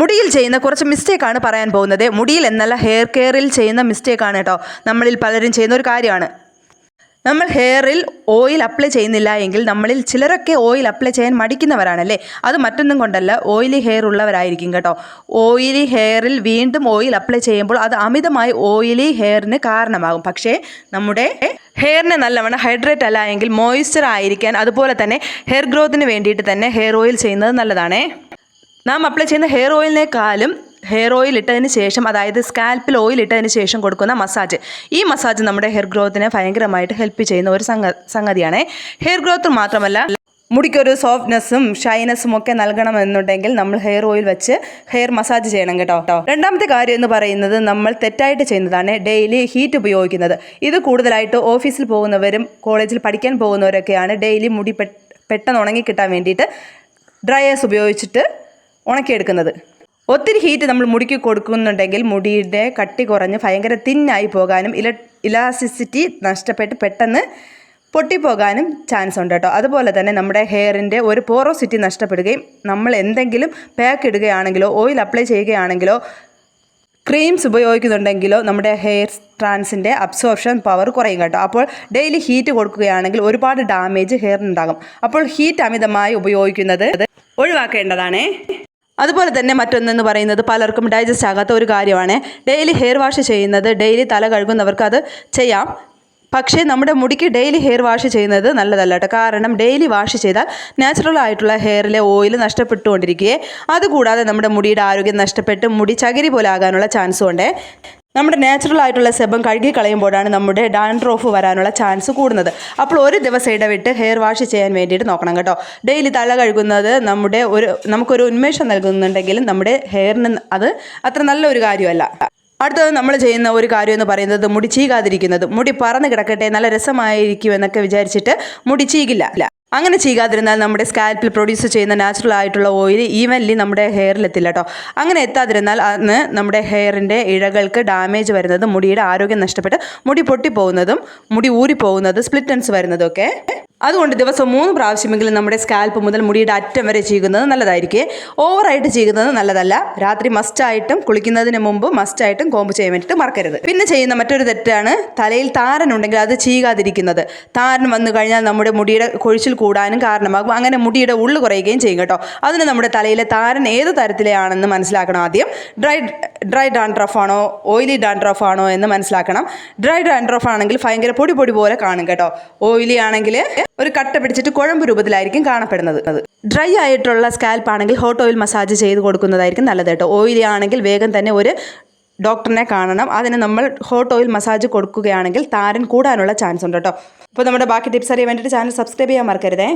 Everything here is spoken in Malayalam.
മുടിയിൽ ചെയ്യുന്ന കുറച്ച് മിസ്റ്റേക്കാണ് പറയാൻ പോകുന്നത്. മുടിയിൽ എന്നല്ല ഹെയർ കെയറിൽ ചെയ്യുന്ന മിസ്റ്റേക്കാണ് കേട്ടോ. നമ്മളിൽ പലരും ചെയ്യുന്ന ഒരു കാര്യമാണ്. നമ്മൾ ഹെയറിൽ ഓയിൽ അപ്ലൈ ചെയ്യുന്നില്ല എങ്കിൽ നമ്മളിൽ ചിലരൊക്കെ ഓയിൽ അപ്ലൈ ചെയ്യാൻ മടിക്കുന്നവരാണല്ലേ? അത് മറ്റൊന്നും കൊണ്ടല്ല ഓയിലി ഹെയർ ഉള്ളവരായിരിക്കും കേട്ടോ. ഓയിലി ഹെയറിൽ വീണ്ടും ഓയിൽ അപ്ലൈ ചെയ്യുമ്പോൾ അത് അമിതമായി ഓയിലി ഹെയറിന് കാരണമാകും. പക്ഷേ നമ്മുടെ ഹെയറിനെ നല്ലവണ്ണം ഹൈഡ്രേറ്റ് അല്ല എങ്കിൽ മോയ്സ്ചർ ആയിരിക്കാൻ അതുപോലെ തന്നെ ഹെയർ ഗ്രോത്തിന് വേണ്ടിയിട്ട് തന്നെ ഹെയർ ഓയിൽ ചെയ്യുന്നത് നല്ലതാണേ. നാം അപ്ലൈ ചെയ്യുന്ന ഹെയർ ഓയിലിനേക്കാളും ഹെയർ ഓയിൽ ഇട്ടതിന് ശേഷം അതായത് സ്കാൽപ്പിൽ ഓയിൽ ഇട്ടതിന് ശേഷം കൊടുക്കുന്ന മസാജ് ഈ മസാജ് നമ്മുടെ ഹെയർ ഗ്രോത്തിനെ ഭയങ്കരമായിട്ട് ഹെൽപ്പ് ചെയ്യുന്ന ഒരു സംഗ സംഗതിയാണ്. ഹെയർ ഗ്രോത്ത് മാത്രമല്ല മുടിക്കൊരു സോഫ്റ്റ്നെസ്സും ഷൈനസ്സും ഒക്കെ നൽകണമെന്നുണ്ടെങ്കിൽ നമ്മൾ ഹെയർ ഓയിൽ വെച്ച് ഹെയർ മസാജ് ചെയ്യണം കേട്ടോ. കേട്ടോ രണ്ടാമത്തെ കാര്യം എന്ന് പറയുന്നത് നമ്മൾ തെറ്റായിട്ട് ചെയ്യുന്നതാണ് ഡെയിലി ഹീറ്റ് ഉപയോഗിക്കുന്നത്. ഇത് കൂടുതലായിട്ട് ഓഫീസിൽ പോകുന്നവരും കോളേജിൽ പഠിക്കാൻ പോകുന്നവരൊക്കെയാണ് ഡെയിലി മുടി പെട്ടെന്ന് ഉണങ്ങി കിട്ടാൻ വേണ്ടിയിട്ട് ഡ്രയേഴ്സ് ഉപയോഗിച്ചിട്ട് ഉണക്കിയെടുക്കുന്നത്. ഒത്തിരി ഹീറ്റ് നമ്മൾ മുടിക്ക് കൊടുക്കുന്നുണ്ടെങ്കിൽ മുടിയുടെ കട്ടി കുറഞ്ഞ് ഭയങ്കര തിന്നായി പോകാനും ഇല ഇലാസ്റ്റിസിറ്റി നഷ്ടപ്പെട്ട് പെട്ടെന്ന് പൊട്ടിപ്പോകാനും ചാൻസ് ഉണ്ട് കേട്ടോ. അതുപോലെ തന്നെ നമ്മുടെ ഹെയറിന്റെ ഒരു പോറോസിറ്റി നഷ്ടപ്പെടുകയും നമ്മൾ എന്തെങ്കിലും പാക്ക് ഇടുകയാണെങ്കിലോ ഓയിൽ അപ്ലൈ ചെയ്യുകയാണെങ്കിലോ ക്രീംസ് ഉപയോഗിക്കുന്നുണ്ടെങ്കിലോ നമ്മുടെ ഹെയർ ട്രാൻസിന്റെ അബ്സോർപ്ഷൻ പവർ കുറയും കേട്ടോ. അപ്പോൾ ഡെയിലി ഹീറ്റ് കൊടുക്കുകയാണെങ്കിൽ ഒരുപാട് ഡാമേജ് ഹെയറിനുണ്ടാകും അപ്പോൾ ഹീറ്റ് അമിതമായി ഉപയോഗിക്കുന്നത് ഒഴിവാക്കേണ്ടതാണേ. അതുപോലെ തന്നെ മറ്റൊന്നെന്ന് പറയുന്നത് പലർക്കും ഡൈജസ്റ്റ് ആകാത്ത ഒരു കാര്യമാണ്. ഡെയിലി ഹെയർ വാഷ് ചെയ്യുന്നത് ഡെയിലി തല കഴുകുന്നവർക്ക് അത് ചെയ്യാം. പക്ഷേ നമ്മുടെ മുടിക്ക് ഡെയിലി ഹെയർ വാഷ് ചെയ്യുന്നത് നല്ലതല്ല കേട്ടോ. കാരണം ഡെയിലി വാഷ് ചെയ്താൽ നാച്ചുറൽ ആയിട്ടുള്ള ഹെയറിലെ ഓയിൽ നഷ്ടപ്പെട്ടുകൊണ്ടിരിക്കുകയെ. അതുകൂടാതെ നമ്മുടെ മുടിയുടെ ആരോഗ്യം നഷ്ടപ്പെട്ട് മുടി ചകിരി പോലെ ആകാനുള്ള ചാൻസും ഉണ്ട്. നമ്മുടെ നാച്ചുറൽ ആയിട്ടുള്ള സെബം കഴുകി കളയുമ്പോഴാണ് നമ്മുടെ ഡാൻഡ്രോഫ് വരാനുള്ള ചാൻസ് കൂടുന്നത്. അപ്പോൾ ഒരു ദിവസം ഇടവിട്ട് ഹെയർ വാഷ് ചെയ്യാൻ വേണ്ടിയിട്ട് നോക്കണം കേട്ടോ. ഡെയിലി തല കഴുകുന്നത് നമ്മുടെ ഒരു നമുക്കൊരു ഉന്മേഷം നൽകുന്നുണ്ടെങ്കിലും നമ്മുടെ ഹെയറിന് അത് അത്ര നല്ലൊരു കാര്യമല്ല. അടുത്തത് നമ്മൾ ചെയ്യുന്ന ഒരു കാര്യം എന്ന് പറയുന്നത് മുടി ചീകാതിരിക്കുന്നത്. മുടി പറന്ന് കിടക്കട്ടെ നല്ല രസമായിരിക്കും എന്നൊക്കെ വിചാരിച്ചിട്ട് മുടി ചീകില്ല. അങ്ങനെ ചെയ്യാതിരുന്നാൽ നമ്മുടെ സ്കാൽപ്പിൽ പ്രൊഡ്യൂസ് ചെയ്യുന്ന നാച്ചുറൽ ആയിട്ടുള്ള ഓയിൽ ഈവൻലി നമ്മുടെ ഹെയറിൽ എത്തില്ല കേട്ടോ അങ്ങനെ എത്താതിരുന്നാൽ അന്ന് നമ്മുടെ ഹെയറിന്റെ ഇഴകൾക്ക് ഡാമേജ് വരുന്നതും മുടിയുടെ ആരോഗ്യം നഷ്ടപ്പെട്ട് മുടി പൊട്ടിപ്പോകുന്നതും മുടി ഊരിപ്പോകുന്നതും സ്പ്ലിറ്റൻസ് വരുന്നതും ഒക്കെ അതുകൊണ്ട് ദിവസം മൂന്ന് പ്രാവശ്യമെങ്കിലും നമ്മുടെ സ്കാൽപ്പ് മുതൽ മുടിയുടെ അറ്റം വരെ ചെയ്യുന്നത് നല്ലതായിരിക്കും. ഓവറായിട്ട് ചെയ്യുന്നത് നല്ലതല്ല. രാത്രി മസ്റ്റായിട്ടും കുളിക്കുന്നതിന് മുമ്പ് മസ്റ്റായിട്ടും കോമ്പ് ചെയ്യാൻ വേണ്ടിയിട്ട് മറക്കരുത്. പിന്നെ ചെയ്യുന്ന മറ്റൊരു തെറ്റാണ് തലയിൽ താരൻ ഉണ്ടെങ്കിൽ അത് ചെയ്യാതിരിക്കുന്നത് താരൻ വന്നു കഴിഞ്ഞാൽ നമ്മുടെ മുടിയുടെ കൊഴിച്ചിൽ കൂടാനും കാരണമാകും. അങ്ങനെ മുടിയുടെ ഉള്ളു കുറയുകയും ചെയ്യും കേട്ടോ. അതിന് നമ്മുടെ തലയിലെ താരൻ ഏത് തരത്തിലെയാണെന്ന് മനസ്സിലാക്കണം ആദ്യം. ഡ്രൈ ഡ്രൈ ഡാൻഡ്രഫ് ആണോ ഓയിലി ഡാൻഡ്രഫ് ആണോ എന്ന് മനസ്സിലാക്കണം. ഡ്രൈ ഡാൻഡ്രഫ് ആണെങ്കിൽ ഭയങ്കര പൊടി പൊടി പോലെ കാണും കേട്ടോ. ഓയിലി ആണെങ്കിൽ ഒരു കട്ട പിടിച്ചിട്ട് കുഴമ്പ് രൂപത്തിലായിരിക്കും കാണപ്പെടുന്നത്. ഡ്രൈ ആയിട്ടുള്ള സ്കാൽപ്പ് ആണെങ്കിൽ ഹോട്ട് ഓയിൽ മസാജ് ചെയ്ത് കൊടുക്കുന്നതായിരിക്കും നല്ലത് കേട്ടോ. ഓയിലി ആണെങ്കിൽ വേഗം തന്നെ ഒരു ഡോക്ടറിനെ കാണണം. അതിന് നമ്മൾ ഹോട്ട് ഓയിൽ മസാജ് കൊടുക്കുകയാണെങ്കിൽ താരൻ കൂടാനുള്ള ചാൻസ് ഉണ്ട് കേട്ടോ. അപ്പോൾ നമ്മുടെ ബാക്കി ടിപ്സ് അറിയാൻ വേണ്ടിയിട്ട് ചാനൽ സബ്സ്ക്രൈബ് ചെയ്യാൻ മറക്കരുതേ.